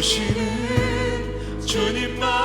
오시는 주님 만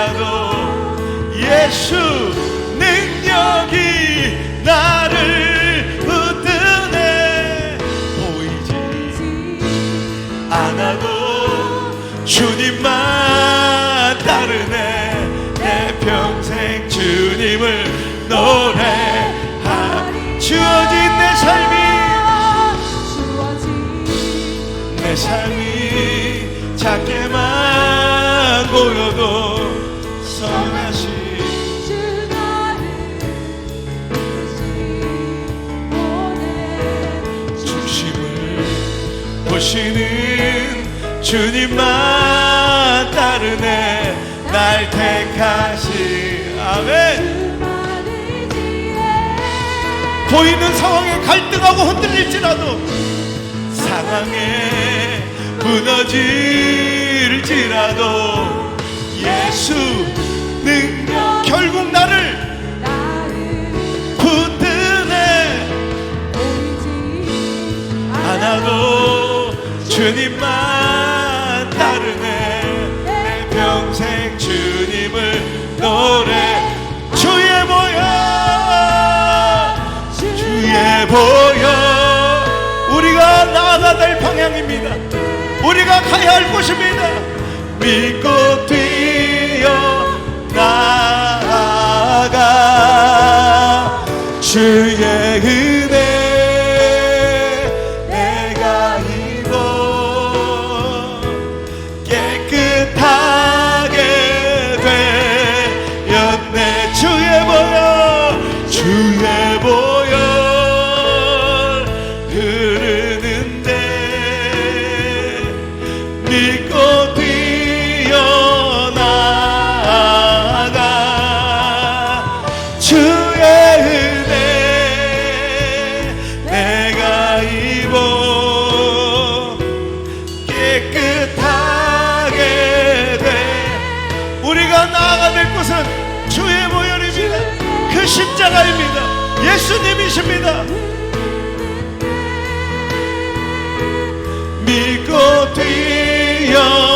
나도 예수 주님만 따르네. 날 택하신 아멘. 보이는 상황에 갈등하고 흔들릴지라도 상황에 무너질지라도 예수 능력. 결국 나를 붙드네. 않아도 주님만 보여. 우리가 나아가 될 방향입니다. 우리가 가야 할 곳입니다. 믿고 뛰어 나아가. 주의 은혜. Oh.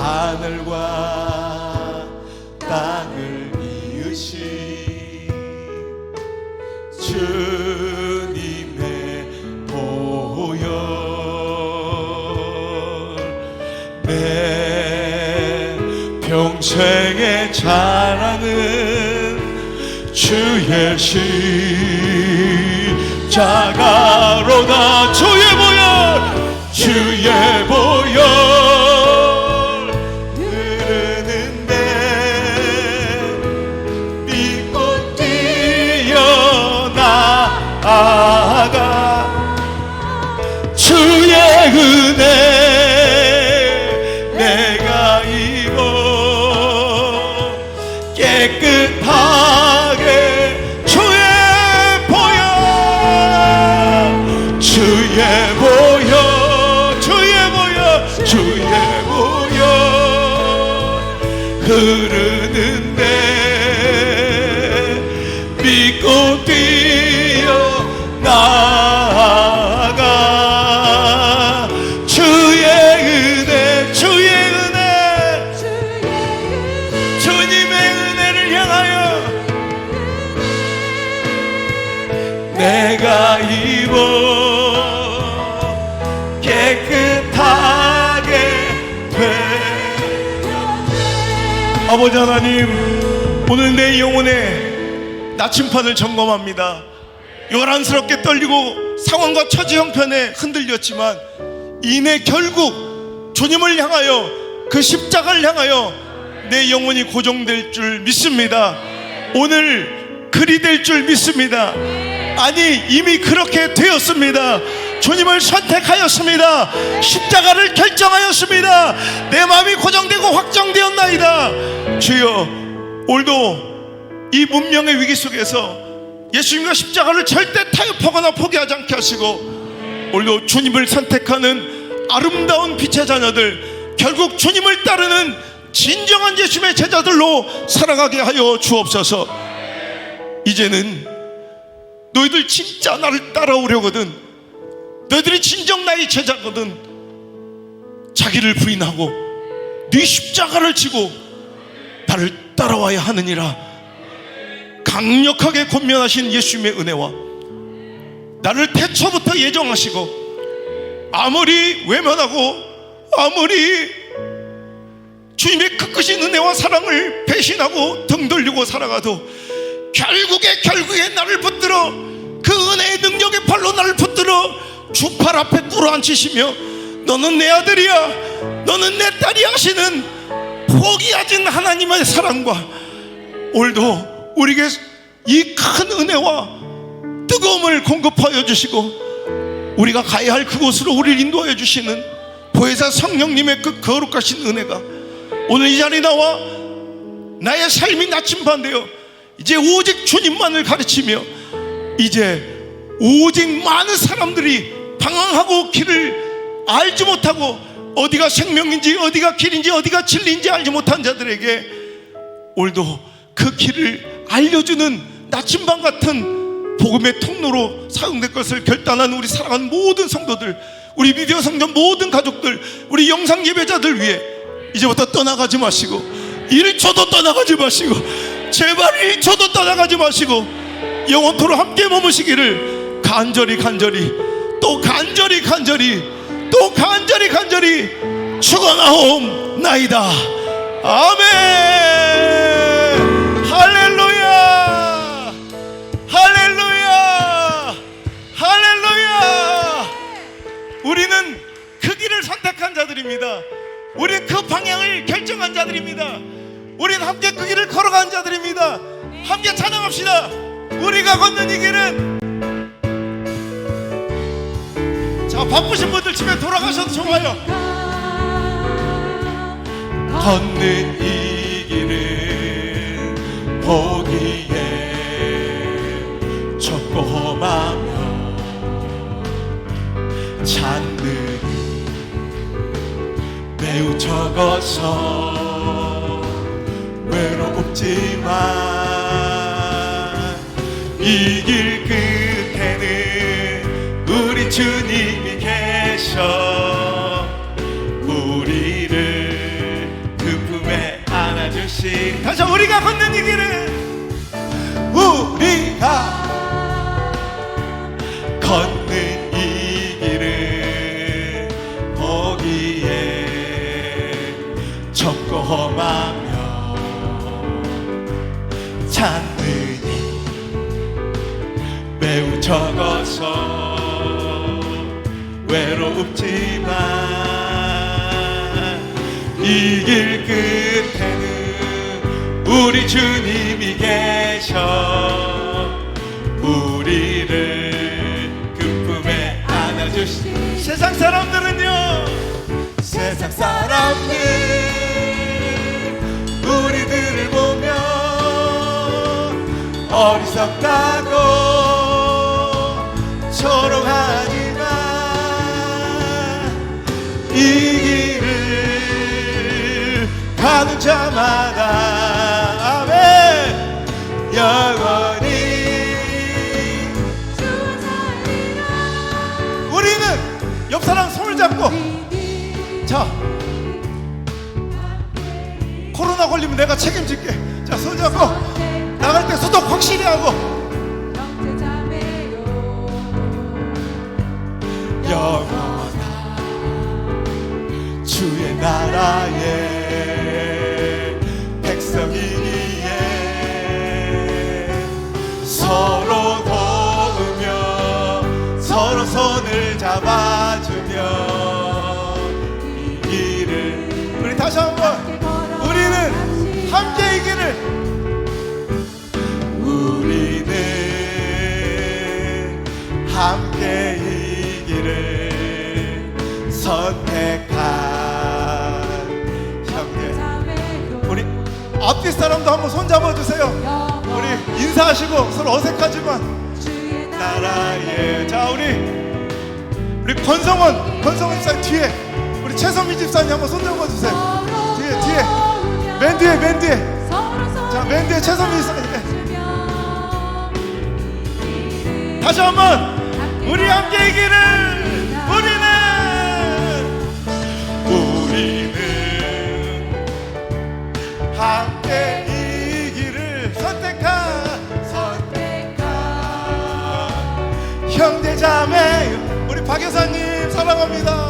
하늘과 땅을 이으신 주님의 보혈. 내 평생의 자랑은 주의 십자가로다. 주의 보혈! 주의 보혈! 주의 은혜. 아버지 하나님 오늘 내 영혼의 나침판을 점검합니다. 요란스럽게 떨리고 상황과 처지 형편에 흔들렸지만 이내 결국 주님을 향하여 그 십자가를 향하여 내 영혼이 고정될 줄 믿습니다. 오늘 그리 될 줄 믿습니다. 아니 이미 그렇게 되었습니다 주님을 선택하였습니다. 십자가를 결정하였습니다. 내 마음이 고정되고 확정되었나이다. 주여 오늘도 이 문명의 위기 속에서 예수님과 십자가를 절대 타협하거나 포기하지 않게 하시고 오늘도 주님을 선택하는 아름다운 빛의 자녀들 결국 주님을 따르는 진정한 예수님의 제자들로 살아가게 하여 주옵소서. 이제는 너희들 진짜 나를 따라오려거든 너희들이 진정 나의 제자거든. 자기를 부인하고 네 십자가를 지고 나를 따라와야 하느니라. 강력하게 권면하신 예수님의 은혜와 나를 태초부터 예정하시고 아무리 외면하고 아무리 주님의 크크신 은혜와 사랑을 배신하고 등 돌리고 살아가도 결국에 결국에 나를 붙들어 그 은혜의 능력의 팔로 나를 붙들어 주팔 앞에 꿇어앉히시며 너는 내 아들이야. 너는 내 딸이야. 하시는 포기하진 하나님의 사랑과 오늘도 우리에게 이 큰 은혜와 뜨거움을 공급하여 주시고 우리가 가야 할 그곳으로 우리를 인도하여 주시는 보혜사 성령님의 그 거룩하신 은혜가 오늘 이 자리에 나와 나의 삶이 나침반되어 이제 오직 주님만을 가르치며 이제 오직 많은 사람들이 방황하고 길을 알지 못하고 어디가 생명인지 어디가 길인지 어디가 진리인지 알지 못한 자들에게 오늘도 그 길을 알려주는 나침반 같은 복음의 통로로 사용될 것을 결단한 우리 사랑하는 모든 성도들 우리 미디어 성전 모든 가족들 우리 영상 예배자들 위해 이제부터 떠나가지 마시고 1초도 떠나가지 마시고 제발 1초도 떠나가지 마시고 영원토록 함께 머무시기를 간절히 간절히 또 간절히 간절히 또 간절히 간절히 축원하옵나이다. 아멘. 할렐루야. 할렐루야. 할렐루야. 우리는 그 길을 선택한 자들입니다. 우리는 그 방향을 결정한 자들입니다. 우리는 함께 그 길을 걸어간 자들입니다. 함께 찬양합시다. 우리가 걷는 이 길은 자 바쁘신 분들 집에 돌아가셔도 좋아요. 걷는 이 길은 보기에 좁고 험하며 잔들이 매우 적어서 외롭지만 이길 끝에는 우리 주님이 계셔. 우리를 그 품에 안아주시 다시 우리가 걷는 이 길은 우리가 걷는 이 길은 보기에 좁고 험하며 잔들이 매우 적어서 외롭지만 이 길 끝에는 우리 주님이 계셔. 우리를 그 품에 안아주시 세상 사람들은요. 세상 사람들 우리들을 보며 어리석다고 자마다 아멘. 영원히. 우리는 옆 사람 손을 잡고. 자. 코로나 걸리면 내가 책임질게. 자 손 잡고. 나갈 때 소독 확실히 하고. 영원한 주의 나라에 백성 위에 서로 도우며 서로 손을 잡아주며 이 길을 우리 다시 한번 우리는 함께 이 길을 우리는 함께 이 길을 선택 앞뒤 사람도 한번 손 잡아주세요. 우리 인사하시고 서로 어색하지만. 나라의 자 우리 우리 권성원 권성원 집사님 뒤에 우리 최선미 집사님 한번 손 잡아주세요. 뒤에 뒤에. 맨 뒤에 맨 뒤에. 자맨 뒤에 최선미 집사님. 다시 한번 우리 함께 이기를 함께 이기를 선택한 선택한. 형제자매 우리 박 여사님 사랑합니다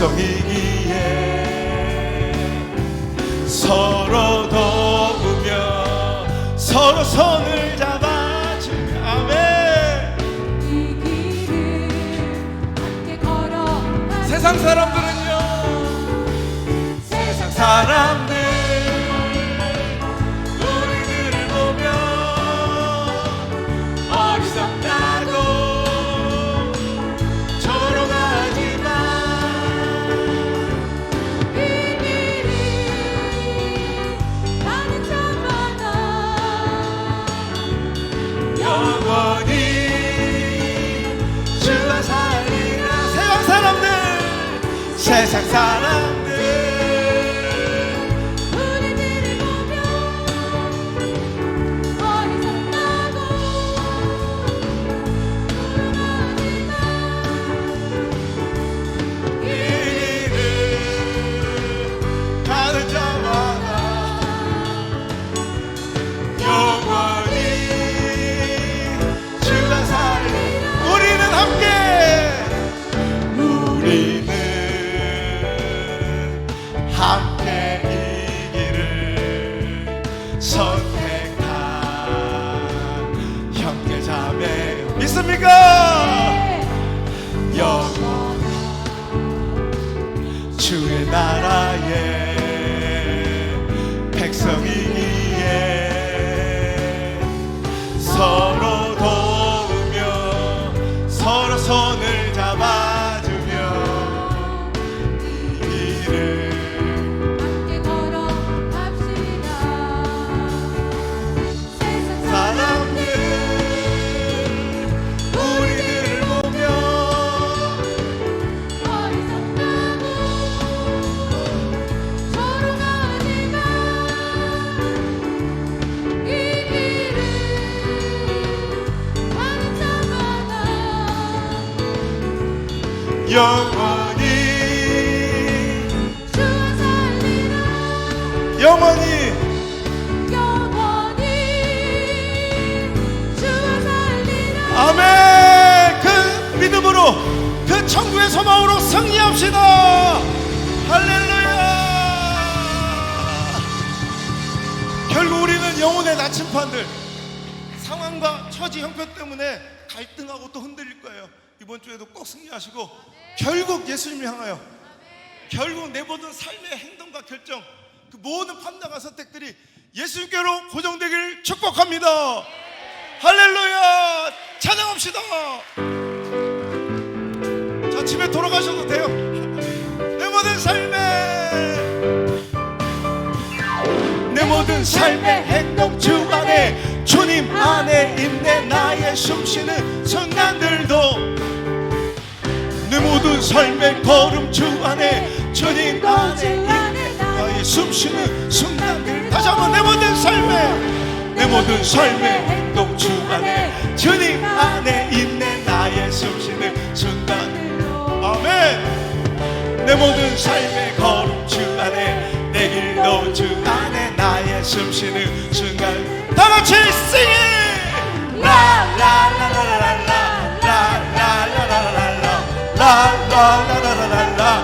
백성이기에 서로 도우며 서로 손을 잡아주며 아멘. 세상 사람들은요 세상 세상 사 그 천국의 소망으로 승리합시다. 할렐루야! 결국 우리는 영혼의 나침판들 상황과 처지 형편 때문에 갈등하고 또 흔들릴 거예요. 이번 주에도 꼭 승리하시고 결국 예수님을 향하여 결국 내 모든 삶의 행동과 결정 그 모든 판단과 선택들이 예수님께로 고정되기를 축복합니다. 할렐루야! 찬양합시다! 자 집에 돌아가셔도 돼요. 내 모든 삶에. 내 모든 삶의 행동 주 안에 주님 안에 있네. 나의 숨쉬는 순간들도. 내 모든 삶의 걸음 주 안에 주님 안에 있네. 나의 숨쉬는 순간들. 다시 한번 내 모든 삶에. 내 모든 삶의 행동 주 안에 주님 안에 있네. 나의 숨쉬는 순간 내 모든 삶의 걸음 주 안에 내 길도 주 안에 나의 숨쉬는 순간 다 같이 sing 라라라라라라라라라라라라라라라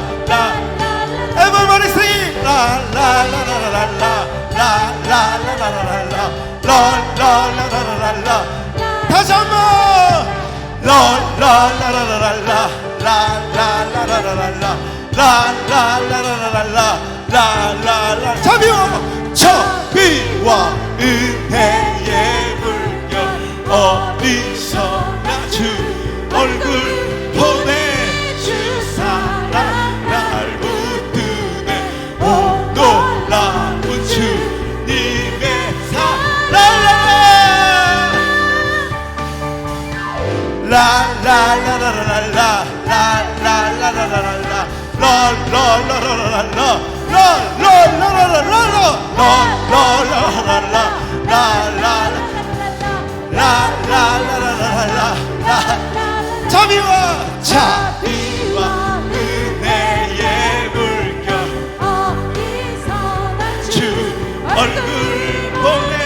Everybody sing 라라라라라라라라라라라라라라라 다시 한번 라라라라라라라 라라라라라라라 라라라라라라라 라라라 자비와 자비와 은혜의 물결 어디서나 주 얼굴 보내 주 사랑 날 붙드네. 오 놀라운 주님의 사랑 라라라라라라. 자비와 자비와 은혜의 물결. 주 얼굴 보내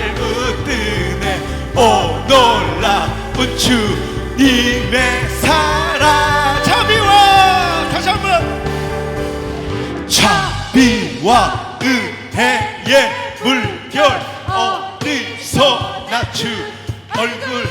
놀라운 주님의 사랑 자비와 다시 한번. 자비와 은혜의 물결 어디서나 주 얼굴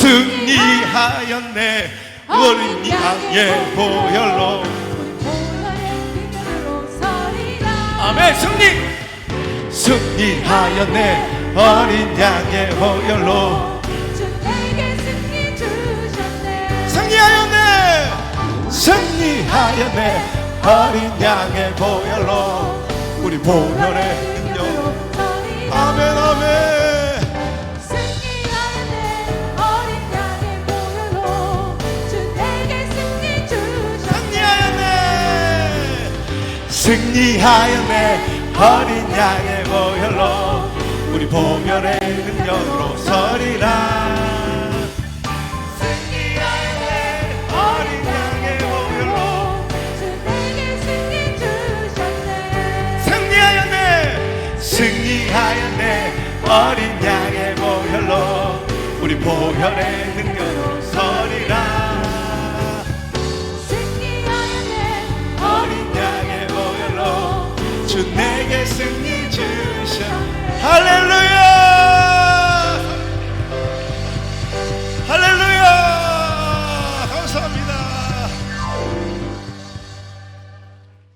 승리하였네. 어린 양의 보혈로. 아멘 승리! 승리하였네. 어린 양의 보혈로. 승리하였네! 승리하였네. 어린 양의 보혈로. 우리 보혈의 승리하였네 어린 양의 보혈로 우리 보혈의 능력으로 서리라. 승리하였네. 승리하였네 어린 양의 보혈로 우리 보혈의 능력 Hallelujah.